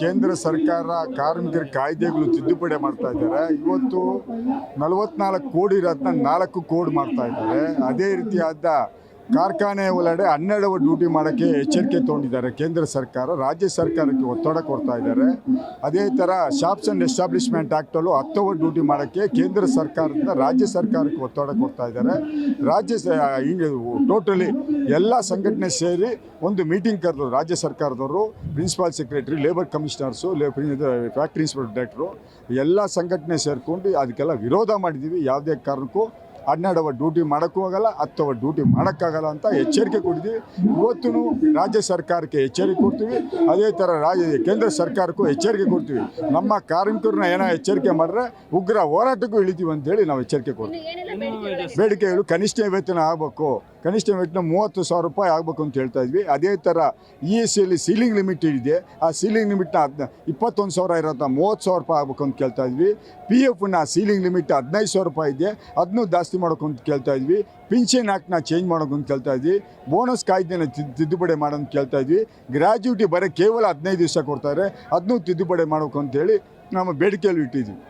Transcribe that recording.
ಕೇಂದ್ರ ಸರ್ಕಾರ ಕಾರ್ಮಿಕರ ಕಾಯ್ದೆಗಳು ತಿದ್ದುಪಡಿ ಮಾಡ್ತಾ ಇದ್ದಾರೆ. ಇವತ್ತು ನಲವತ್ನಾಲ್ಕು ಕೋಟಿ ಇರೋದನ್ನ ನಾಲ್ಕು ಕೋಟಿ ಮಾಡ್ತಾ ಇದ್ದಾರೆ. ಅದೇ ರೀತಿಯಾದ ಕಾರ್ಖಾನೆ ಒಳಗಡೆ ಹನ್ನೆರಡು ಡ್ಯೂಟಿ ಮಾಡೋಕ್ಕೆ ಎಚ್ಚರಿಕೆ ತೊಗೊಂಡಿದ್ದಾರೆ. ಕೇಂದ್ರ ಸರ್ಕಾರ, ರಾಜ್ಯ ಸರ್ಕಾರಕ್ಕೆ ಒತ್ತಡ ಕೊಡ್ತಾ ಇದ್ದಾರೆ. ಅದೇ ಥರ ಶಾಪ್ಸ್ ಆ್ಯಂಡ್ ಎಸ್ಟಾಬ್ಲಿಷ್ಮೆಂಟ್ ಆ್ಯಕ್ಟಲ್ಲೂ ಹತ್ತು ಅವರ್ ಡ್ಯೂಟಿ ಮಾಡೋಕ್ಕೆ ಕೇಂದ್ರ ಸರ್ಕಾರದಿಂದ ರಾಜ್ಯ ಸರ್ಕಾರಕ್ಕೆ ಒತ್ತಡ ಕೊಡ್ತಾ ಇದ್ದಾರೆ. ರಾಜ್ಯ ಟೋಟಲಿ ಎಲ್ಲ ಸಂಘಟನೆ ಸೇರಿ ಒಂದು ಮೀಟಿಂಗ್ ಕರೆದ್ರು ರಾಜ್ಯ ಸರ್ಕಾರದವರು, ಪ್ರಿನ್ಸಿಪಾಲ್ ಸೆಕ್ರೆಟರಿ, ಲೇಬರ್ ಕಮಿಷನರ್ಸು, ಲೇ ಫ್ಯಾಕ್ಟ್ರಿ ಇನ್ಸ್ಪೆಕ್ಟರ್ ಡೈರೆಕ್ಟ್ರು, ಎಲ್ಲ ಸಂಘಟನೆ ಸೇರಿಕೊಂಡು ಅದಕ್ಕೆಲ್ಲ ವಿರೋಧ ಮಾಡಿದ್ದೀವಿ. ಯಾವುದೇ ಕಾರಣಕ್ಕೂ ಹನ್ನೆರಡು ಅವರ್ ಡ್ಯೂಟಿ ಮಾಡೋಕ್ಕೂ ಆಗಲ್ಲ ಹತ್ತು ಅವರ್ ಡ್ಯೂಟಿ ಮಾಡೋಕ್ಕಾಗಲ್ಲ ಅಂತ ಎಚ್ಚರಿಕೆ ಕೊಟ್ಟಿದ್ದೀವಿ. ಇವತ್ತು ರಾಜ್ಯ ಸರ್ಕಾರಕ್ಕೆ ಎಚ್ಚರಿಕೆ ಕೊಡ್ತೀವಿ. ಅದೇ ಥರ ರಾಜ್ಯ ಕೇಂದ್ರ ಸರ್ಕಾರಕ್ಕೂ ಎಚ್ಚರಿಕೆ ಕೊಡ್ತೀವಿ. ನಮ್ಮ ಕಾರ್ಮಿಕರನ್ನ ಏನೋ ಎಚ್ಚರಿಕೆ ಮಾಡಿದ್ರೆ ಉಗ್ರ ಹೋರಾಟಕ್ಕೂ ಇಳಿತೀವಿ ಅಂತೇಳಿ ನಾವು ಎಚ್ಚರಿಕೆ ಕೊಡ್ತೀವಿ. ಬೇಡಿಕೆಗಳು ಕನಿಷ್ಠ ವೇತನ ಆಗಬೇಕು. ಕನಿಷ್ಠ ವೇತನ ಮೂವತ್ತು ಸಾವಿರ ರೂಪಾಯಿ ಆಗಬೇಕು ಅಂತ ಹೇಳ್ತಾ ಇದ್ವಿ. ಅದೇ ಥರ ಇ ಎಸ್ ಸಿಯಲ್ಲಿ ಸೀಲಿಂಗ್ ಲಿಮಿಟ್ ಇದೆ. ಆ ಸೀಲಿಂಗ್ ಲಿಮಿಟ್ನ ಹದಿನ, ಇಪ್ಪತ್ತೊಂದು ಸಾವಿರ ಇರೋಂಥ ಮೂವತ್ತು ಸಾವಿರ ರೂಪಾಯಿ ಆಗಬೇಕು ಅಂತ ಕೇಳ್ತಾ ಇದ್ವಿ. ಪಿ ಎಫ್ನ ಸೀಲಿಂಗ್ ಲಿಮಿಟ್ ಹದಿನೈದು ಸಾವಿರ ರೂಪಾಯಿ ಇದೆ. ಅದನ್ನೂ ಜಾಸ್ತಿ ಮಾಡೋಕೆ ಅಂತ ಕೇಳ್ತಾ ಇದ್ವಿ. ಪಿಂಚನ್ ಆ್ಯಕ್ಟ್ನ ಚೇಂಜ್ ಮಾಡೋಕೆ ಅಂತ ಕೇಳ್ತಾ ಇದ್ವಿ. ಬೋನಸ್ ಕಾಯ್ದೆನ ತಿದ್ದುಪಡಿ ಮಾಡೋಂತ ಕೇಳ್ತಾ ಇದ್ವಿ. ಗ್ರ್ಯಾಜುಯಿಟಿ ಬರೀ ಕೇವಲ ಹದಿನೈದು ದಿವಸ ಕೊಡ್ತಾರೆ. ಅದನ್ನೂ ತಿದ್ದುಪಡಿ ಮಾಡೋಕೆ ಅಂತೇಳಿ ನಮ್ಮ ಬೇಡಿಕೆಯಲ್ಲಿ ಇಟ್ಟಿದ್ವಿ.